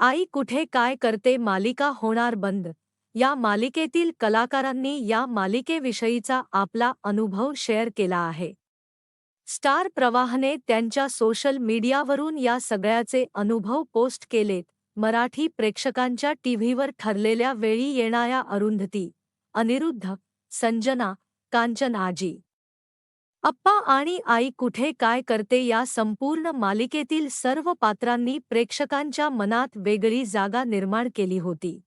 आई कुठे काय करते मालिका होणार बंद. या मालिकेतील कलाकारांनी या मालिकेविषयीचा आपला अनुभव शेअर केला आहे. स्टार प्रवाहने त्यांच्या सोशल मीडियावरून या सगळ्याचे अनुभव पोस्ट केलेत मराठी प्रेक्षकांच्या टीव्हीवर ठरलेल्या वेळी येणाऱ्या अरुंधती अनिरुद्ध संजना कांचन आजी अप्पा आणि आई कुठे काय करते या संपूर्ण मालिकेतील सर्व पात्रांनी प्रेक्षकांच्या मनात वेगळी जागा निर्माण केली होती.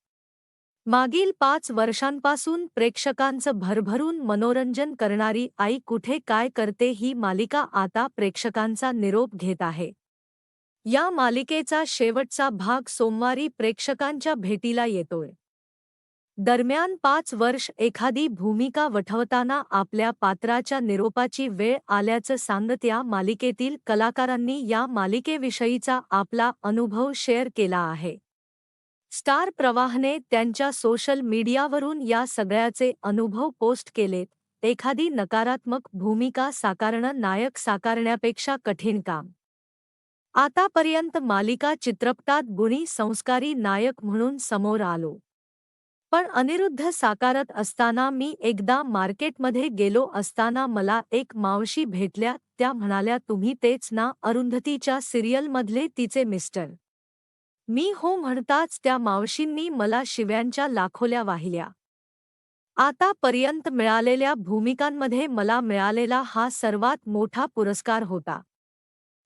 मागील पाच वर्षांपासून प्रेक्षकांचं भरभरून मनोरंजन करणारी आई कुठे काय करते ही मालिका आता प्रेक्षकांचा निरोप घेत आहे. या मालिकेचा शेवटचा भाग सोमवारी प्रेक्षकांच्या भेटीला येतोय. दरम्यान पाच वर्ष एखादी भूमिका वठवताना आपल्या पात्राच्या निरोपाची वेळ आल्याचं सांगत या मालिकेतील कलाकारांनी या मालिकेविषयीचा आपला अनुभव शेअर केला आहे. स्टार प्रवाहने त्यांच्या सोशल मीडियावरून या सगळ्याचे अनुभव पोस्ट केलेत. एखादी नकारात्मक भूमिका साकारणं नायक साकारण्यापेक्षा कठीण काम. आतापर्यंत मालिका चित्रपटात गुणी संस्कारी नायक म्हणून समोर आलो. पण अनिरुद्ध साकारत असताना मी एकदा मार्केटमध्ये गेलो असताना मला एक मावशी भेटल्या त्या म्हणाल्या तुम्ही तेच ना अरुंधतीच्या सिरियलमधले तिचे मिस्टर. मी हो म्हणताच त्या मावशींनी मला शिव्यांच्या लाखोल्या वाहिल्या. आतापर्यंत मिळालेल्या भूमिकांमध्ये मला मिळालेला हा सर्वात मोठा पुरस्कार होता.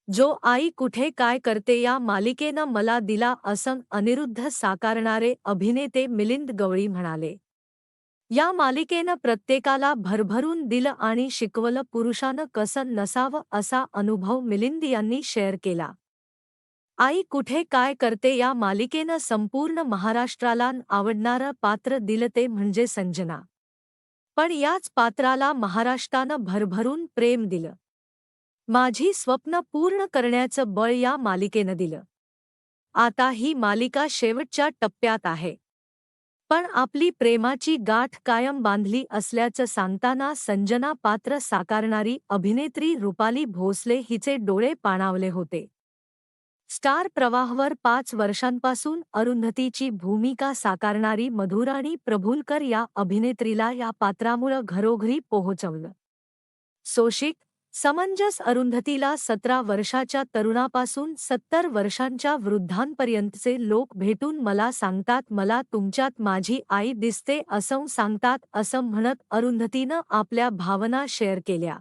जो आई कुठे काय करते या मालिकेनं मला दिला असं अनिरुद्ध साकारणारे अभिनेते मिलिंद गवळी म्हणाले. या मालिकेनं प्रत्येकाला भरभरून दिलं आणि शिकवलं पुरुषानं कसं नसावं असा अनुभव मिलिंद यांनी शेअर केला. आई कुठे काय करते या मालिकेनं संपूर्ण महाराष्ट्राला आवडणारं पात्र दिलं ते म्हणजे संजना. पण याच पात्राला महाराष्ट्रानं भरभरून प्रेम दिलं. माझी स्वप्न पूर्ण करण्याचं बळ या मालिकेनं दिलं. आता ही मालिका शेवटच्या टप्प्यात आहे. पण आपली प्रेमाची गाठ कायम बांधली असल्याचं सांगताना संजना पात्र साकारणारी अभिनेत्री रुपाली भोसले हिचे डोळे पाणावले होते. स्टार प्रवाहवर पाच वर्षांपासून अरुंधतीची भूमिका साकारणारी मधुराणी प्रभुलकर या अभिनेत्रीला या पात्रामुळं घरोघरी पोहोचवलं. सोशिक समंजस अरुंधतीला सतरा वर्षाच्या तरुणापासून सत्तर वर्षांच्या वृद्धांपर्यंतचे लोक भेटून मला सांगतात मला तुमच्यात माझी आई दिसते असं सांगतात असं म्हणत अरुंधतीनं आपल्या भावना शेअर केल्या.